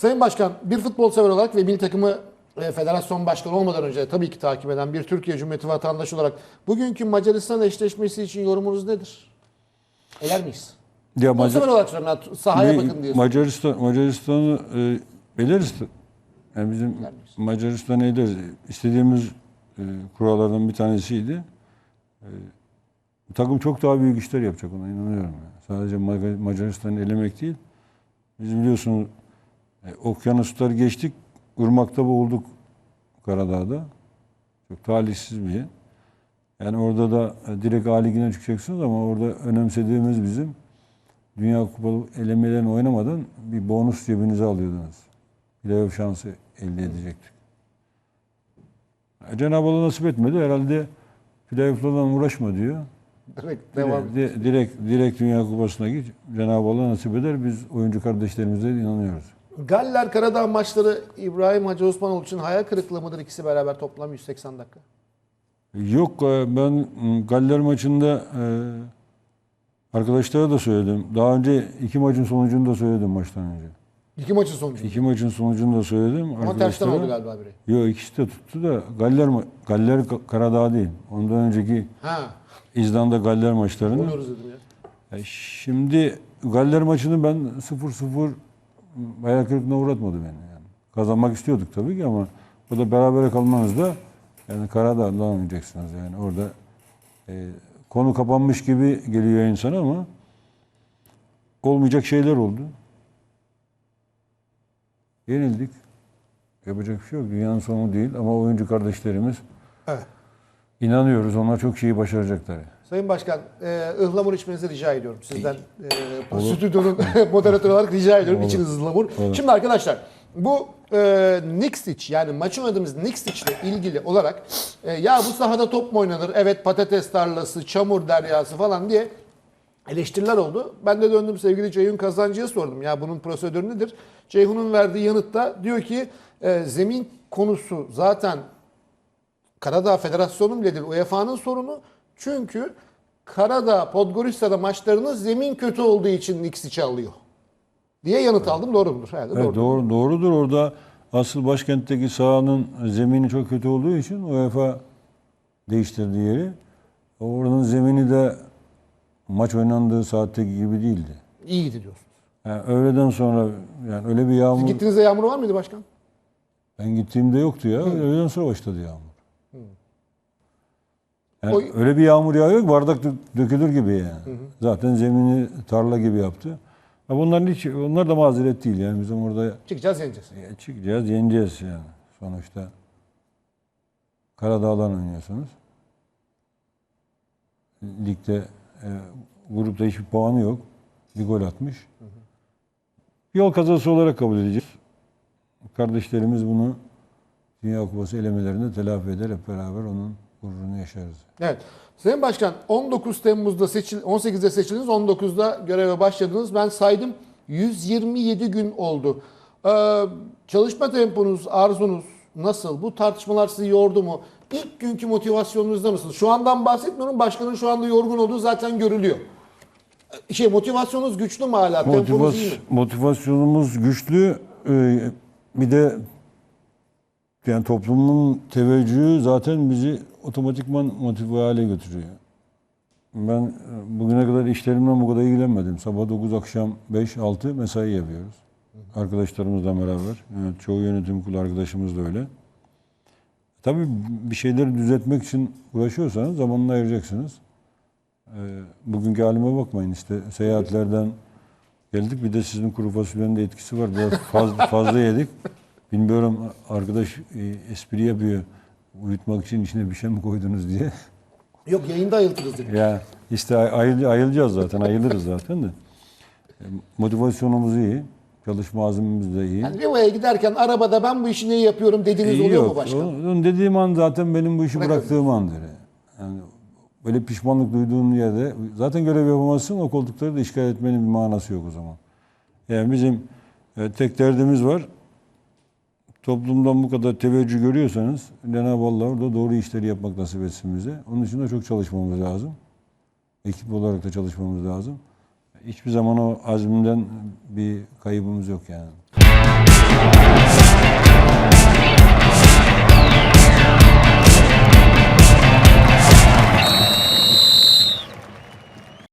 Sayın Başkan, bir futbol sever olarak ve milli takımı e, federasyon başkanı olmadan önce tabii ki takip eden bir Türkiye Cumhuriyeti vatandaşı olarak bugünkü Macaristan eşleşmesi için yorumunuz nedir? Eler miyiz? Ya Macar- olarak soruyorum. Sahaya bir bakın diye. Macaristan Macaristan'ı e, beliriz. Yani bizim? Macaristan'ı ederiz. İstediğimiz e, kurallardan bir tanesiydi. E, takım çok daha büyük işler yapacak ona inanıyorum. yani. Sadece Macaristan'ı elemek değil. Biz biliyorsunuz e, okyanusları geçtik, ırmakta boğulduk Karadağ'da. Çok talihsiz bir yer. Yani orada da e, direkt A ligine çıkacaksınız ama orada önemsediğimiz bizim Dünya Kupalı elemelerini oynamadan bir bonus cebinize alıyordunuz. Playoff şansı elde edecektik. E, Cenab-ı Allah nasip etmedi. Herhalde playoff'lardan uğraşma diyor. Direkt devam. Direkt, di- direkt, direkt Dünya Kupası'na git. Cenab-ı Allah nasip eder. Biz oyuncu kardeşlerimize de inanıyoruz. Galler Karadağ maçları İbrahim Hacı Osmanoğlu için hayal kırıklığı mıdır ikisi beraber toplam 180 dakika? Yok e, ben Galler maçında e, arkadaşlara da söyledim. Daha önce iki maçın sonucunu da söyledim maçtan önce. İki maçın sonucu. İki maçın sonucunu da söyledim. Ama tersten oldu galiba biri. Yok ikisi de tuttu da Galler Galler Ka- Karadağ değil. Ondan önceki Ha, İzlanda Galler maçlarını. oluyoruz dedim ya. E, Şimdi Galler maçını ben 0-0 hayal kırıklığına uğratmadı beni. Yani. Kazanmak istiyorduk tabii ki ama o da berabere kalmanızda yani Karadağ'da oynayacaksınız yani orada e, konu kapanmış gibi geliyor insana ama olmayacak şeyler oldu. Yenildik. Yapacak bir şey yok. Dünyanın sonu değil ama oyuncu kardeşlerimiz Evet. inanıyoruz onlar çok şeyi başaracaklar. Sayın Başkan, e, ıhlamur içmenizi rica ediyorum sizden. E, stüdyonun moderatörü olarak rica ediyorum. Olur. İçiniz ıhlamur. Olur. Şimdi arkadaşlar, bu e, Nikstiç yani maçı oynadığımız Nikstiç ile ilgili olarak e, ya bu sahada top mu oynanır? Evet patates tarlası, çamur deryası falan diye eleştiriler oldu. Ben de döndüm sevgili Ceyhun Kazancı'ya sordum. Ya bunun prosedürü nedir? Ceyhun'un verdiği yanıtta diyor ki e, zemin konusu zaten Karadağ Federasyonu bile değil UEFA'nın sorunu. Çünkü Karadağ Podgorica'da maçlarının zemin kötü olduğu için Nixiç'i alıyor. Diye yanıt aldım. Doğru mudur? Evet, Evet, doğru. doğru, doğrudur. Orada asıl başkentteki sahanın zemini çok kötü olduğu için UEFA değiştirdi yeri. Oranın zemini de maç oynandığı saatteki gibi değildi. İyiydi diyorsunuz. Yani öğleden sonra yani öyle bir yağmur Gittiğinizde yağmur var mıydı başkan? ben gittiğimde yoktu ya. Öğleden sonra başladı yağmur. Yani O- öyle bir yağmur yağıyor ki bardak dö- dökülür gibi yani. Zaten zemini tarla gibi yaptı. Ha bunların hiç onlar da mazeret değil yani bizim orada Çıkacağız yeneceğiz. E, çıkacağız, yeneceğiz yani. Sonuçta Karadağ'dan oynuyorsunuz. Ligde e, grupta hiçbir puanı yok. Bir gol atmış. Yol kazası olarak kabul edeceğiz. Kardeşlerimiz bunu Dünya Kupası elemelerinde telafi eder. Hep beraber onun gururunu yaşarız. Evet. Sayın Başkan 19 Temmuz'da seçil 18'de seçildiniz. 19'da göreve başladınız. Ben saydım 127 gün oldu. Ee, çalışma temponuz, arzunuz nasıl? Bu tartışmalar sizi yordu mu? İlk günkü motivasyonunuzda mısınız? Şu andan bahsetmiyorum. Başkanın şu anda yorgun olduğu zaten görülüyor. Ee, Şey motivasyonunuz güçlü mü hala? Temponuz Motivas- iyi mi? motivasyonumuz güçlü. Ee, bir de yani toplumun teveccühü zaten bizi otomatikman motive hale götürüyor. Ben e, bugüne kadar işlerimden bu kadar ilgilenmedim. Sabah 9 akşam 5-6 mesai yapıyoruz. Arkadaşlarımızla beraber. Evet, çoğu yönetim kurulu arkadaşımız da öyle. Tabii bir şeyleri düzeltmek için uğraşıyorsanız zamanını ayıracaksınız. Ee, bugünkü halime bakmayın işte seyahatlerden geldik. Bir de sizin kuru fasulyenin de etkisi var. Biraz fazla, fazla yedik. Bilmiyorum arkadaş e, espri yapıyor. Uyutmak için içine bir şey mi koydunuz diye. Yok yayında ayıltırız dedik. ya işte ayıl, ayılacağız zaten. Ayılırız zaten de. E, Motivasyonumuz iyi. Çalışma azmimiz de iyi. Yani Riva'ya giderken arabada ben bu işi niye yapıyorum dediğiniz İyi oluyor mu yok. başkan? Onun dediğim an zaten benim bu işi Bırakın. bıraktığım andır. Yani böyle pişmanlık duyduğun yerde zaten görev yapamazsın o koltukları da işgal etmenin bir manası yok o zaman. Yani bizim e, tek derdimiz var. Toplumdan bu kadar teveccüh görüyorsanız Cenab-ı Allah orada doğru işleri yapmak nasip etsin bize. Onun için de çok çalışmamız lazım. Ekip olarak da çalışmamız lazım. Hiçbir zaman o azmimden bir kaybımız yok yani.